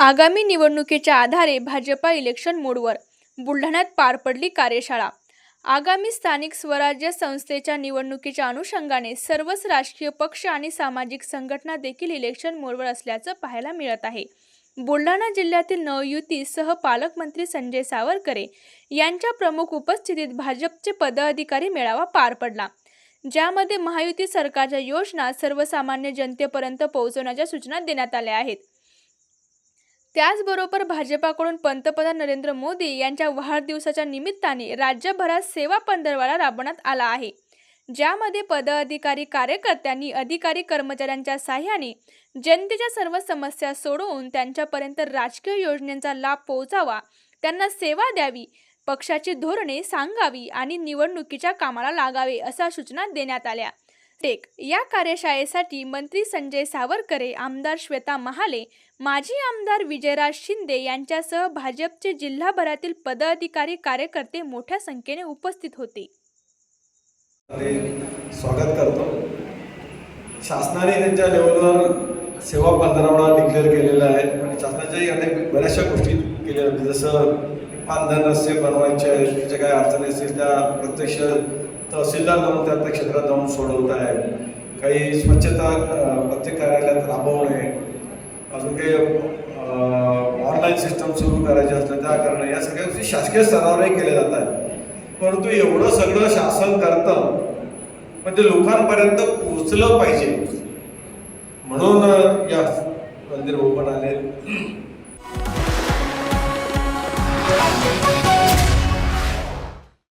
आगामी निवडणुकीच्या आधारे भाजपा इलेक्शन मोडवर बुलढाण्यात पार पडली कार्यशाळा. आगामी स्थानिक स्वराज्य संस्थेच्या निवडणुकीच्या अनुषंगाने सर्वच राजकीय पक्ष आणि सामाजिक संघटना देखील इलेक्शन मोडवर असल्याचं पाहायला मिळत आहे. बुलढाणा जिल्ह्यातील नवयुतीसह पालकमंत्री संजय सावरकरे यांच्या प्रमुख उपस्थितीत भाजपचे पदाधिकारी मेळावा पार पडला. ज्यामध्ये महायुती सरकारच्या योजना सर्वसामान्य जनतेपर्यंत पोहोचवण्याच्या सूचना देण्यात आल्या आहेत. त्याचबरोबर भाजपाकडून पंतप्रधान नरेंद्र मोदी यांच्या वाढदिवसाच्या निमित्ताने राज्यभरात सेवा पंधरवाडा राबवण्यात आला आहे. ज्यामध्ये पदाधिकारी कार्यकर्त्यांनी अधिकारी कर्मचाऱ्यांच्या साह्याने जनतेच्या सर्व समस्या सोडवून त्यांच्यापर्यंत राजकीय योजनेचा लाभ पोहोचावा त्यांना सेवा द्यावी पक्षाची धोरणे सांगावी आणि निवडणुकीच्या कामाला लागावे अशा सूचना देण्यात आल्या. टेक या कार्यशाळेसाठी मंत्री संजय सावरकरे आमदार श्वेता महाले माजी आमदार विजयराज शिंदे यांच्यासह भाजपचे जिल्हाभरातील पदाधिकारी कार्यकर्ते मोठ्या संख्येने उपस्थित होते. स्वागत करतो. शासनाने त्यांच्या लेवलवर सेवा पंधरवडा डिक्लेअर केलेला आहे आणि शासनाच्याही अनेक बऱ्याचशा गोष्टी केलेल्या जसं पानधन रस्ते बनवायचे आहेत त्याच्या काही अडचणी असतील त्या प्रत्यक्ष तहसीलदार जाऊन त्या त्या क्षेत्रात जाऊन सोडवत आहे काही स्वच्छता प्रत्येक कार्यालयात राबवणे अजून काही ऑनलाईन सिस्टम सुरू करायचे असलं त्या करणं या सगळ्या गोष्टी शासकीय स्तरावरही केल्या जात आहेत. परंतु एवढं सगळं शासन करतं पण ते लोकांपर्यंत पोहोचलं पाहिजे. म्हणून या मंदिर ओपन आले